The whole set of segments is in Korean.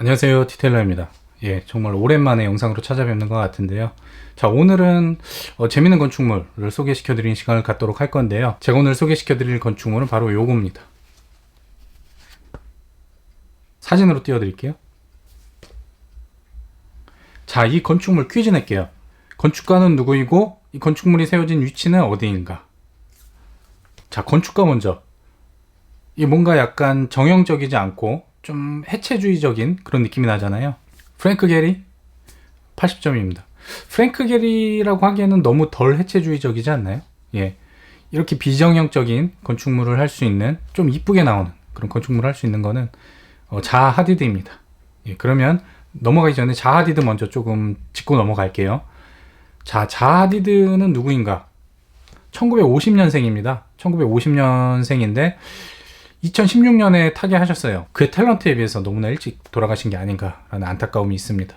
안녕하세요. 티텔러입니다. 예 정말 오랜만에 영상으로 찾아뵙는 것 같은데요. 자 오늘은 어, 재밌는 건축물을 소개시켜 드리는 시간을 갖도록 할 건데요. 제가 오늘 소개시켜 드릴 건축물은 바로 요겁니다. 사진으로 띄워 드릴게요. 자이 건축물 퀴즈 낼게요. 건축가는 누구이고 이 건축물이 세워진 위치는 어디인가? 자 건축가 먼저. 이 뭔가 약간 정형적이지 않고 좀 해체주의적인 그런 느낌이 나잖아요. 프랭크 게리 80점입니다. 프랭크 게리라고 하기에는 너무 덜 해체주의적이지 않나요? 예. 이렇게 비정형적인 건축물을 할 수 있는 좀 이쁘게 나오는 그런 건축물을 할 수 있는 거는 어, 자하 하디드입니다. 예, 그러면 넘어가기 전에 자하 하디드 먼저 조금 짚고 넘어갈게요. 자, 자하 하디드는 누구인가? 1950년생입니다. 1950년생인데 2016년에 타계하셨어요. 그의 탤런트에 비해서 너무나 일찍 돌아가신 게 아닌가라는 안타까움이 있습니다.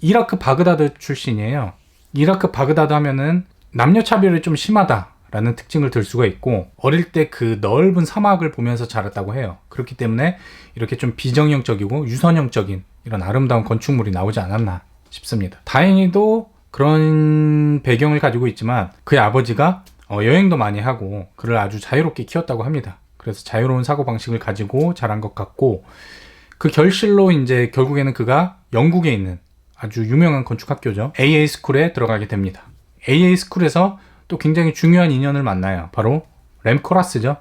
이라크 바그다드 출신이에요. 이라크 바그다드 하면은 남녀 차별이 좀 심하다라는 특징을 들 수가 있고 어릴 때 그 넓은 사막을 보면서 자랐다고 해요. 그렇기 때문에 이렇게 좀 비정형적이고 유선형적인 이런 아름다운 건축물이 나오지 않았나 싶습니다. 다행히도 그런 배경을 가지고 있지만 그의 아버지가 어, 여행도 많이 하고 그를 아주 자유롭게 키웠다고 합니다. 그래서 자유로운 사고 방식을 가지고 자란 것 같고 그 결실로 이제 결국에는 그가 영국에 있는 아주 유명한 건축학교죠. AA 스쿨에 들어가게 됩니다. AA 스쿨에서 또 굉장히 중요한 인연을 만나요. 바로 램코라스죠.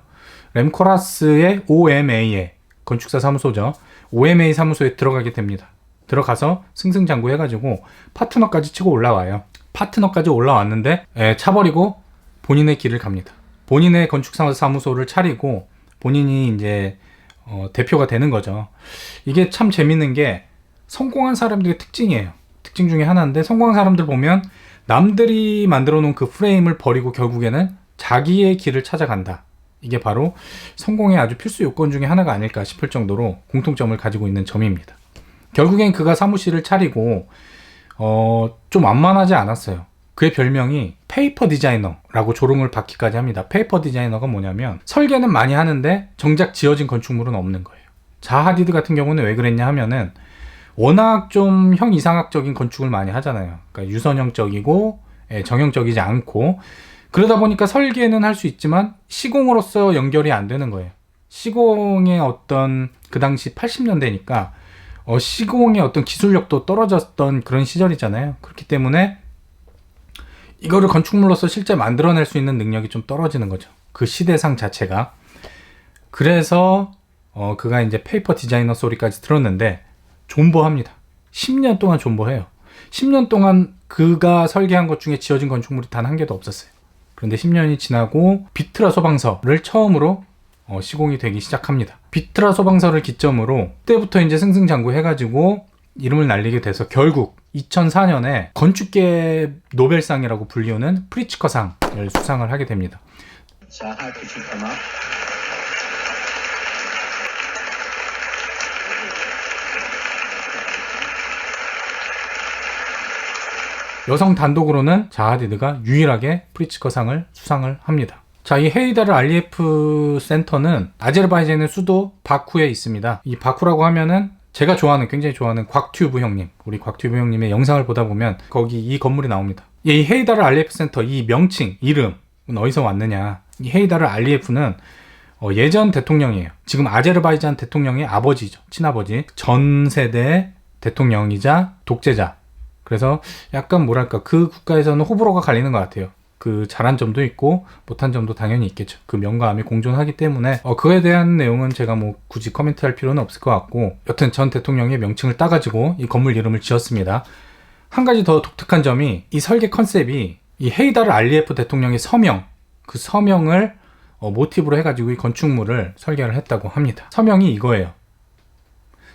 램코라스의 OMA의 건축사 사무소죠. OMA 사무소에 들어가게 됩니다. 들어가서 승승장구 해가지고 파트너까지 치고 올라와요. 파트너까지 올라왔는데 에, 차버리고 본인의 길을 갑니다. 본인의 건축사 사무소를 차리고 본인이 이제 어, 대표가 되는 거죠. 이게 참 재밌는 게 성공한 사람들의 특징이에요. 특징 중에 하나인데 성공한 사람들 보면 남들이 만들어 놓은 그 프레임을 버리고 결국에는 자기의 길을 찾아간다. 이게 바로 성공의 아주 필수 요건 중에 하나가 아닐까 싶을 정도로 공통점을 가지고 있는 점입니다. 결국엔 그가 사무실을 차리고 어, 좀 완만하지 않았어요. 그의 별명이 페이퍼 디자이너라고 조롱을 받기까지 합니다. 페이퍼 디자이너가 뭐냐면 설계는 많이 하는데 정작 지어진 건축물은 없는 거예요. 자하디드 같은 경우는 왜 그랬냐 하면은 워낙 좀 형 이상학적인 건축을 많이 하잖아요. 그러니까 유선형적이고 예, 정형적이지 않고 그러다 보니까 설계는 할 수 있지만 시공으로서 연결이 안 되는 거예요. 시공의 어떤 그 당시 80년대니까 어, 시공의 어떤 기술력도 떨어졌던 그런 시절이잖아요. 그렇기 때문에 이거를 건축물로서 실제 만들어낼 수 있는 능력이 좀 떨어지는 거죠. 그 시대상 자체가. 그래서 어, 그가 이제 페이퍼 디자이너 소리까지 들었는데 존버합니다. 10년 동안 존버해요. 10년 동안 그가 설계한 것 중에 지어진 건축물이 단 한 개도 없었어요. 그런데 10년이 지나고 비트라 소방서를 처음으로 어, 시공이 되기 시작합니다. 비트라 소방서를 기점으로 그때부터 이제 승승장구 해가지고 이름을 날리게 돼서 결국 2004년에 건축계 노벨상이라고 불리우는 프리츠커상을 수상을 하게 됩니다. 여성 단독으로는 자하디드가 유일하게 프리츠커상을 수상을 합니다. 자, 이 헤이다르 알리에프 센터는 아제르바이잔의 수도 바쿠에 있습니다. 이 바쿠라고 하면은 제가 좋아하는 굉장히 좋아하는 곽튜브 형님 우리 곽튜브 형님의 영상을 보다 보면 거기 이 건물이 나옵니다. 이 헤이다르 알리에프 센터 이 명칭 이름은 어디서 왔느냐? 이 헤이다르 알리에프는 어, 예전 대통령이에요. 지금 아제르바이잔 대통령의 아버지죠. 친아버지. 전 세대 대통령이자 독재자. 그래서 약간 뭐랄까 그 국가에서는 호불호가 갈리는 것 같아요. 그 잘한 점도 있고 못한 점도 당연히 있겠죠. 그 명감이 공존하기 때문에 어, 그에 대한 내용은 제가 뭐 굳이 코멘트할 필요는 없을 것 같고 여튼 전 대통령의 명칭을 따가지고 이 건물 이름을 지었습니다. 한 가지 더 독특한 점이 이 설계 컨셉이 이 헤이다르 알리에프 대통령의 서명 그 서명을 어, 모티브로 해가지고 이 건축물을 설계를 했다고 합니다. 서명이 이거예요.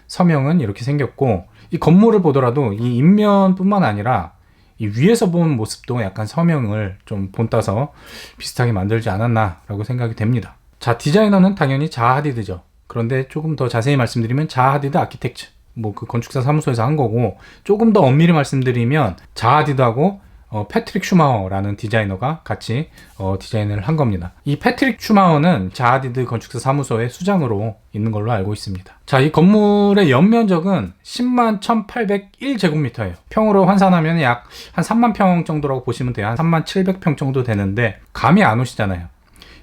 서명은 이렇게 생겼고 이 건물을 보더라도 이 인면뿐만 아니라 이 위에서 본 모습도 약간 서명을 좀 본따서 비슷하게 만들지 않았나라고 생각이 됩니다. 자, 디자이너는 당연히 자하디드죠. 그런데 조금 더 자세히 말씀드리면 자하디드 아키텍처. 뭐그 건축사 사무소에서 한 거고 조금 더 엄밀히 말씀드리면 자하디드하고 어, 패트릭 슈마워라는 디자이너가 같이 어, 디자인을 한 겁니다. 이 패트릭 슈마워는 자하디드 건축사 사무소의 수장으로 있는 걸로 알고 있습니다. 자, 이 건물의 연면적은 10만 1,801제곱미터예요. 평으로 환산하면 약 한 3만 평 정도라고 보시면 돼요. 한 3만 700평 정도 되는데 감이 안 오시잖아요.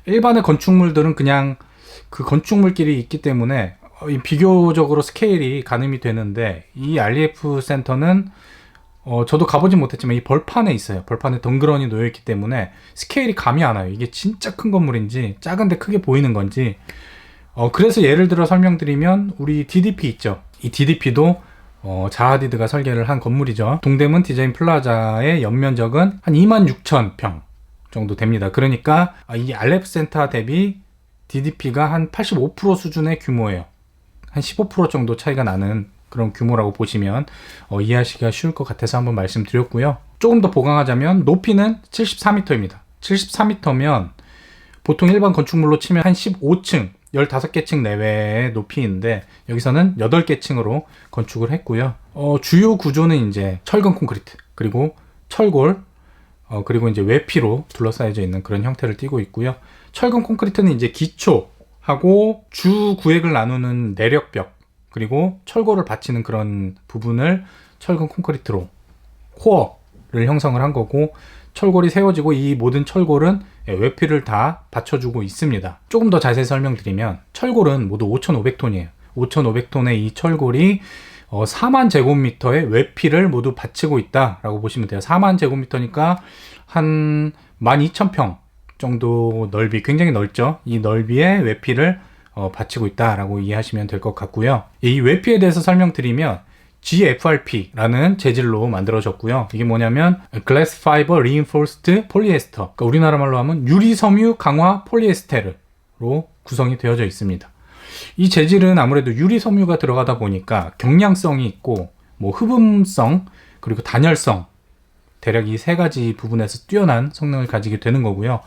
일반의 건축물들은 그냥 그 건축물끼리 있기 때문에 비교적으로 스케일이 가늠이 되는데 이 REF 센터는 어, 저도 가보진 못했지만 이 벌판에 있어요. 벌판에 덩그러니 놓여있기 때문에 스케일이 감이 안 와요. 이게 진짜 큰 건물인지 작은데 크게 보이는 건지. 어, 그래서 예를 들어 설명드리면 우리 DDP 있죠. 이 DDP도 어, 자하디드가 설계를 한 건물이죠. 동대문 디자인 플라자의 연면적은 한 2만 6천 평 정도 됩니다. 그러니까 아, 이 알랩 센터 대비 DDP가 한 85% 수준의 규모예요. 한 15% 정도 차이가 나는 그런 규모라고 보시면 어, 이해하시기가 쉬울 것 같아서 한번 말씀드렸고요. 조금 더 보강하자면 높이는 74m입니다. 74m면 보통 일반 건축물로 치면 한 15층, 15개 층 내외의 높이인데 여기서는 8개 층으로 건축을 했고요. 어, 주요 구조는 이제 철근 콘크리트, 그리고 철골, 어, 그리고 이제 외피로 둘러싸여져 있는 그런 형태를 띠고 있고요. 철근 콘크리트는 이제 기초하고 주 구획을 나누는 내력벽, 그리고 철골을 받치는 그런 부분을 철근 콘크리트로 코어를 형성을 한 거고 철골이 세워지고 이 모든 철골은 외피를 다 받쳐주고 있습니다. 조금 더 자세히 설명드리면 철골은 모두 5,500톤이에요. 5,500톤의 이 철골이 어, 4만 제곱미터의 외피를 모두 받치고 있다라고 보시면 돼요. 4만 제곱미터니까 한 12,000평 정도 넓이, 굉장히 넓죠. 이 넓이의 외피를 어, 받치고 있다라고 이해하시면 될 것 같고요. 이 외피에 대해서 설명드리면 GFRP라는 재질로 만들어졌고요. 이게 뭐냐면 Glass Fiber Reinforced Polyester. 그러니까 우리나라 말로 하면 유리 섬유 강화 폴리에스테르로 구성이 되어져 있습니다. 이 재질은 아무래도 유리 섬유가 들어가다 보니까 경량성이 있고 뭐 흡음성 그리고 단열성 대략 이 세 가지 부분에서 뛰어난 성능을 가지게 되는 거고요.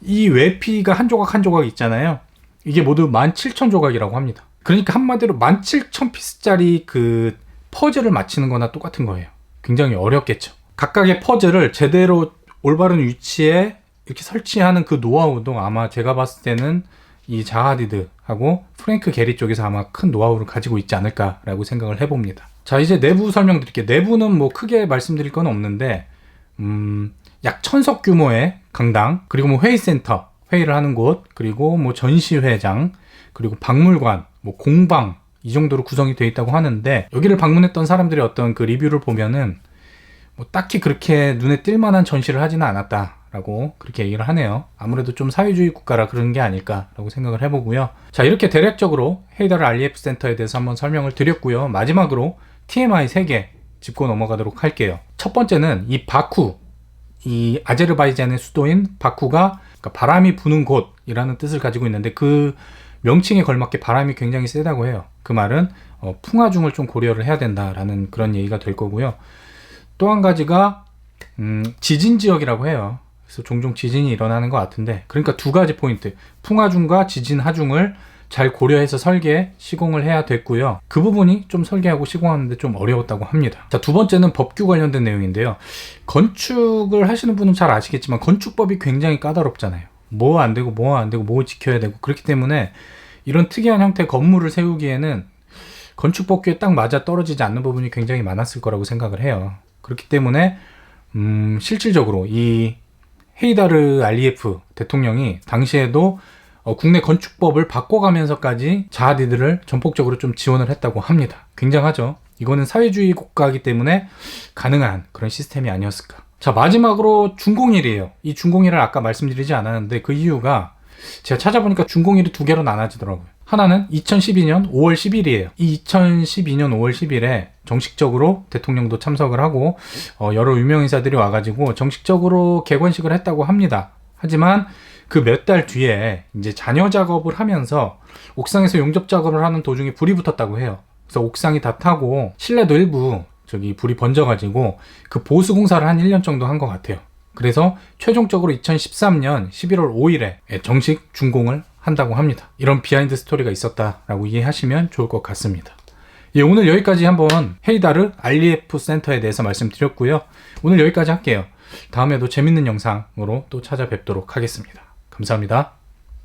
이 외피가 한 조각 한 조각 있잖아요. 이게 모두 17,000조각이라고 합니다. 그러니까 한마디로 17,000피스짜리 그 퍼즐을 맞히는 거나 똑같은 거예요. 굉장히 어렵겠죠. 각각의 퍼즐을 제대로 올바른 위치에 이렇게 설치하는 그 노하우도 아마 제가 봤을 때는 이 자하디드하고 프랭크 게리 쪽에서 아마 큰 노하우를 가지고 있지 않을까라고 생각을 해봅니다. 자, 이제 내부 설명드릴게요. 내부는 뭐 크게 말씀드릴 건 없는데, 음, 약 천석 규모의 강당, 그리고 뭐 회의센터, 회의를 하는 곳, 그리고 뭐 전시회장, 그리고 박물관, 뭐 공방, 이 정도로 구성이 되어 있다고 하는데 여기를 방문했던 사람들의 어떤 그 리뷰를 보면은 뭐 딱히 그렇게 눈에 띌 만한 전시를 하지는 않았다라고 그렇게 얘기를 하네요. 아무래도 좀 사회주의 국가라 그런 게 아닐까라고 생각을 해보고요. 자 이렇게 대략적으로 헤이다르 알리에프 센터에 대해서 한번 설명을 드렸고요. 마지막으로 TMI 3개 짚고 넘어가도록 할게요. 첫 번째는 이 바쿠, 이 아제르바이잔의 수도인 바쿠가 그러니까 바람이 부는 곳이라는 뜻을 가지고 있는데 그 명칭에 걸맞게 바람이 굉장히 세다고 해요. 그 말은 어, 풍화중을 좀 고려를 해야 된다라는 그런 얘기가 될 거고요. 또 한 가지가 음, 지진 지역이라고 해요. 그래서 종종 지진이 일어나는 것 같은데 그러니까 두 가지 포인트 풍화중과 지진 하중을 잘 고려해서 설계 시공을 해야 됐고요. 그 부분이 좀 설계하고 시공하는데 좀 어려웠다고 합니다. 자, 두 번째는 법규 관련된 내용인데요. 건축을 하시는 분은 잘 아시겠지만 건축법이 굉장히 까다롭잖아요. 뭐 안 되고 뭐 안 되고 뭐 지켜야 되고 그렇기 때문에 이런 특이한 형태의 건물을 세우기에는 건축 법규에 딱 맞아 떨어지지 않는 부분이 굉장히 많았을 거라고 생각을 해요. 그렇기 때문에 음, 실질적으로 이 헤이다르 알리에프 대통령이 당시에도 어, 국내 건축법을 바꿔가면서까지 자하디들을 전폭적으로 좀 지원을 했다고 합니다. 굉장하죠. 이거는 사회주의 국가이기 때문에 가능한 그런 시스템이 아니었을까. 자 마지막으로 준공일이에요. 이 준공일을 아까 말씀드리지 않았는데 그 이유가 제가 찾아보니까 준공일이 두 개로 나눠지더라고요. 하나는 2012년 5월 10일이에요. 이 2012년 5월 10일에 정식적으로 대통령도 참석을 하고 어, 여러 유명 인사들이 와가지고 정식적으로 개관식을 했다고 합니다. 하지만 그 몇 달 뒤에 이제 잔여 작업을 하면서 옥상에서 용접 작업을 하는 도중에 불이 붙었다고 해요. 그래서 옥상이 다 타고 실내도 일부 저기 불이 번져가지고 그 보수 공사를 한 1년 정도 한 것 같아요. 그래서 최종적으로 2013년 11월 5일에 정식 준공을 한다고 합니다. 이런 비하인드 스토리가 있었다라고 이해하시면 좋을 것 같습니다. 예, 오늘 여기까지 한번 헤이다르 알리에프 센터에 대해서 말씀드렸고요. 오늘 여기까지 할게요. 다음에도 재밌는 영상으로 또 찾아뵙도록 하겠습니다. 감사합니다.